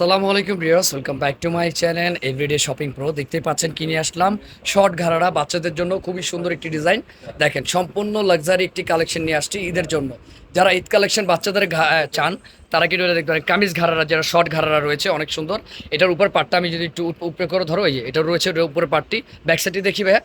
সালামু আলাইকুম Riyas welcome back to my channel everyday shopping pro. দেখতে পাচ্ছেন কিনে আসলাম শর্ট ঘাড়ারা বাচ্চাদের জন্য খুবই সুন্দর একটি ডিজাইন। দেখেন, সম্পূর্ণ লাক্সারি একটি কালেকশন নিয়ে আসছি ঈদের জন্য। যারা ঈদ কালেকশন বাচ্চাদের চান, তারা কিন্তু দেখতে পারেন, কামিজ ঘাড়ারা, যারা শর্ট ঘাড়ারা রয়েছে, অনেক সুন্দর। এটার উপর পাটটা আমি যদি একটু উপ- উপরে করে ধরো, এই যে, এটা রয়েছে উপরে পাটটি। ব্যাক সাইডটি দেখি ভাইয়া।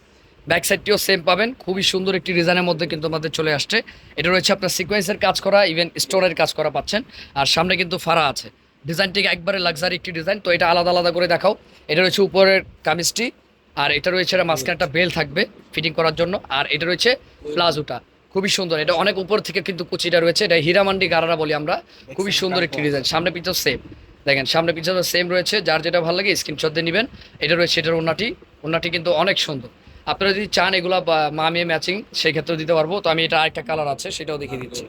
ব্যাক সাইডটিও সেম পাবেন। খুবই সুন্দর একটি ডিজাইনের মধ্যে কিন্তু আমাদের চলে আসছে। এটা রয়েছে আপনার সিকোয়েন্সের কাজ করা ইভেন স্টোনের কাজ করা পাচ্ছেন। আর সামনে কিন্তু ফাড়া আছে। ডিজাইনটি একবারে লাক্সারি একটি ডিজাইন তো এটা আলাদা আলাদা করে দেখাও। এটা রয়েছে উপরের কামিজটি আর এটা রয়েছে এটা মাঝখানে একটা বেল থাকবে ফিটিং করার জন্য আর এটা রয়েছে প্লাজোটা। খুবই সুন্দর এটা অনেক উপর থেকে কিন্তু কুচিটা রয়েছে এটা হীরামান্ডি গারারা বলি আমরা। খুবই সুন্দর একটি ডিজাইন সামনে পিছনে সেম দেখেন সামনে পিছনে সেম রয়েছে যার যেটা ভালো লাগে স্ক্রিনশট দিয়ে নেবেন। এটা রয়েছে এটার ওনাটি ওনাটি কিন্তু অনেক সুন্দর। আপনারা যদি চান এগুলা মা মেয়ে ম্যাচিং সেই ক্ষেত্রেও দিতে পারব। তো আমি এটা আরেকটা কালার আছে সেটাও দেখিয়ে দিচ্ছি।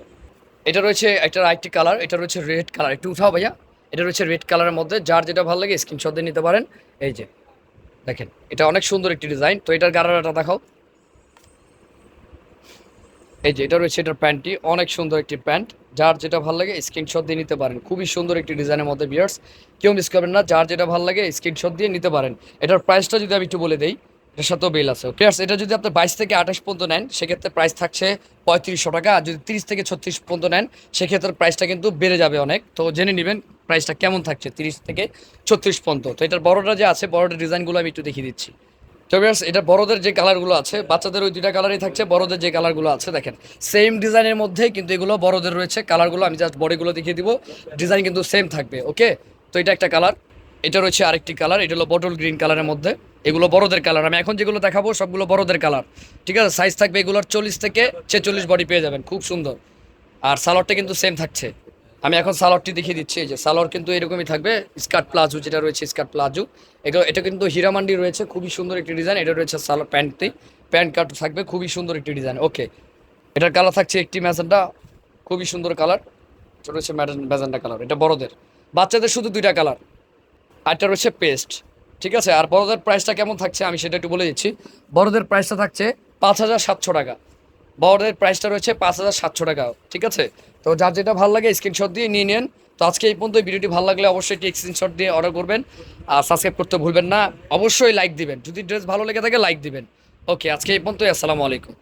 এটা রয়েছে একটা আরেকটি কালার এটা রয়েছে রেড কালার একটু উঠাও ভাইয়া। এটা রয়েছে রেড কালারের মধ্যে। যার যেটা ভালো লাগে স্ক্রিনশট দিয়ে নিতে পারেন। এই যে, দেখেন, এটা অনেক সুন্দর একটি ডিজাইন তো এটার গারারাটা দেখাও। এই যে, এটা রয়েছে এটার প্যান্টটি। অনেক সুন্দর একটি প্যান্ট। যার যেটা ভালো লাগে স্ক্রিনশট দিয়ে নিতে পারেন। খুবই সুন্দর একটি ডিজাইনের মধ্যে বিয়ার্স কেউ মিস করবেন না। যার যেটা ভালো লাগে স্ক্রিনশট দিয়ে নিতে পারেন। এটার প্রাইসটা যদি আমি একটু বলে দিই, এটার সাথেও বিল আছে ওকে এটা যদি আপনি বাইশ থেকে আঠাশ পর্যন্ত নেন, সেক্ষেত্রে প্রাইস থাকছে পঁয়ত্রিশশো টাকা। আর যদি তিরিশ থেকে ছত্রিশ পর্যন্ত নেন, সেক্ষেত্রে প্রাইসটা কিন্তু বেড়ে যাবে অনেক। তো জেনে নেবেন প্রাইসটা কেমন থাকছে? তিরিশ থেকে ছত্রিশ পর্যন্ত। তো এটার বড়টা যে আছে বড়টার ডিজাইনগুলো আমি একটু দেখিয়ে দিচ্ছি। তবে এটা বড়দের যে কালারগুলো আছে, বাচ্চাদের ওই দুইটা কালারই থাকছে, বড়দের যে কালারগুলো আছে, দেখেন। সেম ডিজাইনের মধ্যে কিন্তু এগুলো বড়দের রয়েছে। কালারগুলো আমি জাস্ট বডিগুলো দেখিয়ে দিব। ডিজাইন কিন্তু সেম থাকবে ওকে তো এটা একটা কালার। এটা রয়েছে আরেকটি কালার, এটা হলো বটল গ্রিন কালারের মধ্যে। এগুলো বড়দের কালার। আমি এখন যেগুলো দেখাবো, সবগুলো বড়দের কালার। ঠিক আছে? সাইজ থাকবে এগুলোর চল্লিশ থেকে ছেচল্লিশ বডি পেয়ে যাবেন। খুব সুন্দর। আর সালোয়ারটা কিন্তু সেম থাকছে। আমি এখন সালোয়ারটি দেখিয়ে দিচ্ছি, এই যে সালোয়ার কিন্তু এরকমই থাকবে, স্কার্ট প্লাজো যেটা রয়েছে, স্কার্ট প্লাজো। এগুলো এটা কিন্তু হীরামান্ডি রয়েছে, খুবই সুন্দর একটি ডিজাইন, এটা রয়েছে সালোয়ার প্যান্টটি। প্যান্ট কাট থাকবে, খুবই সুন্দর একটি ডিজাইন, ওকে। এটার কালার থাকছে একটি ম্যাজেন্ডা খুবই সুন্দর কালার। এটা রয়েছে ম্যাজেন্ডা কালার, এটা বড়দের। বাচ্চাদের শুধু দুইটা কালার আরটা রয়েছে পেস্ট, ঠিক আছে? আর বড়দের প্রাইসটা কেমন থাকছে আমি সেটা একটু বলে দিচ্ছি। বড়দের প্রাইসটা থাকছে পাঁচ হাজার সাতশো টাকা। বড়দের প্রাইসটা রয়েছে পাঁচ হাজার সাতশো টাকা, ঠিক আছে? তো যার যেটা ভালো লাগে স্ক্রিনশট দিয়ে নিয়ে নেন। তো আজকে এই পর্যন্ত ভিডিওটি ভালো লাগলে অবশ্যই একটি স্ক্রিনশট দিয়ে অর্ডার করবেন। আর সাবস্ক্রাইব করতে ভুলবেন না, অবশ্যই লাইক দিবেন। যদি ড্রেস ভালো লেগে থাকে লাইক দিবেন। ওকে আজকে এই পর্যন্তই, আসসালামু আলাইকুম।